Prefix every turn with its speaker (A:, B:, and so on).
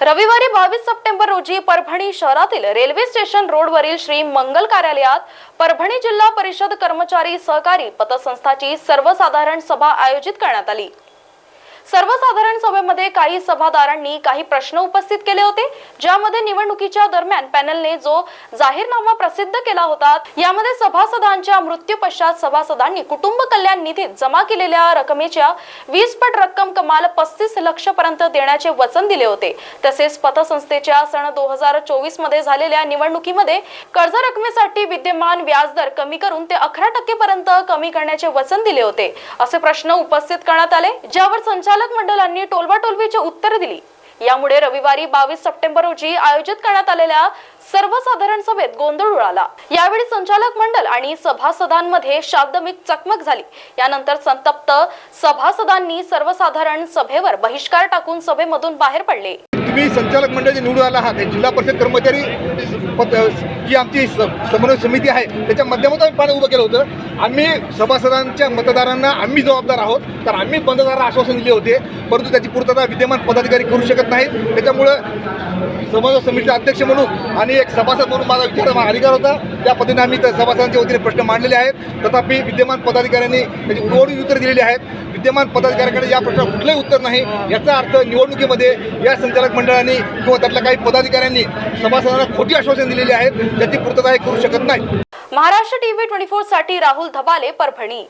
A: रविवारी बावीस सप्टेंबर रोजी परभणी शहरातील रेल्वे स्टेशन रोडवरील श्री मंगल कार्यालयात परभणी जिल्हा परिषद कर्मचारी सहकारी पतसंस्थाची सर्वसाधारण सभा आयोजित करण्यात आली. सर्वसाधारण सभेमध्ये काही सभादारांनी काही प्रश्न उपस्थित केले होते ज्यामध्ये निवडणुकीच्या दरम्यान पॅनलने जो जाहीरनामा प्रसिद्ध केला होता यामध्ये सभासदांच्या मृत्यू पश्चात सभासदांनी कुटुंब कल्याण निधीत जमा केलेल्या रकमेच्या वीस पट रक्कम कमाल पस्तीस लक्ष पर्यंत देण्याचे वचन दिले होते. तसेच पतसंस्थेच्या सन दोन हजार चोवीसमध्ये झालेल्या निवडणुकीमध्ये कर्ज रकमेसाठी विद्यमान व्याजदर कमी करून ते अकरा टक्के पर्यंत कमी करण्याचे वचन दिले होते. असे प्रश्न उपस्थित करण्यात आले ज्यावर संचालक मंडळांनी टोलवाटोलवीची उत्तरे दिली. यामुळे रविवारी बावीस सप्टेंबर रोजी आयोजित करण्यात आलेल्या सर्वसाधारण सभेत गोंधळ उडाला. यावेळी संचालक मंडळ आणि सभासदांमध्ये शाब्दमिक चकमक झाली. यानंतर संतप्त सभासदांनी सर्वसाधारण सभेवर बहिष्कार टाकून सभेमधून बाहेर पडले.
B: तुम्ही संचालक मंडळाचे निवडून आला आहात. जिल्हा परिषद कर्मचारी जी आमची समन्वय समिती आहे त्याच्या माध्यमातून आम्ही पाणी उभं केलं होतं. आम्ही सभासदांच्या मतदारांना आम्ही जबाबदार आहोत. तर आम्ही मतदारांना आश्वासन दिले होते परंतु त्याची पूर्तता विद्यमान पदाधिकारी करू शकत नाहीत. त्याच्यामुळं समाज समितीचे अध्यक्ष म्हणून आणि एक सभासद म्हणून माझा विचार अधिकार होता. त्या पद्धतीने आम्ही त्या सभासदांच्या वतीने प्रश्न मांडलेले आहेत. तथापि विद्यमान पदाधिकाऱ्यांनी त्याची उडवडून उत्तर दिलेली आहेत. विद्यमान पदाधिकाऱ्याकडे या प्रश्नावर कुठलंही उत्तर नाही. याचा अर्थ निवडणुकीमध्ये या संचालक मंडळांनी किंवा त्यातल्या काही पदाधिकाऱ्यांनी सभासदांना खोटी आश्वासन दिलेली आहेत. ज्याची पूर्तता हे करू शकत नाही
A: महाराष्ट्र टीव्ही ट्वेंटी फोरसाठी राहुल धबाले परभणी.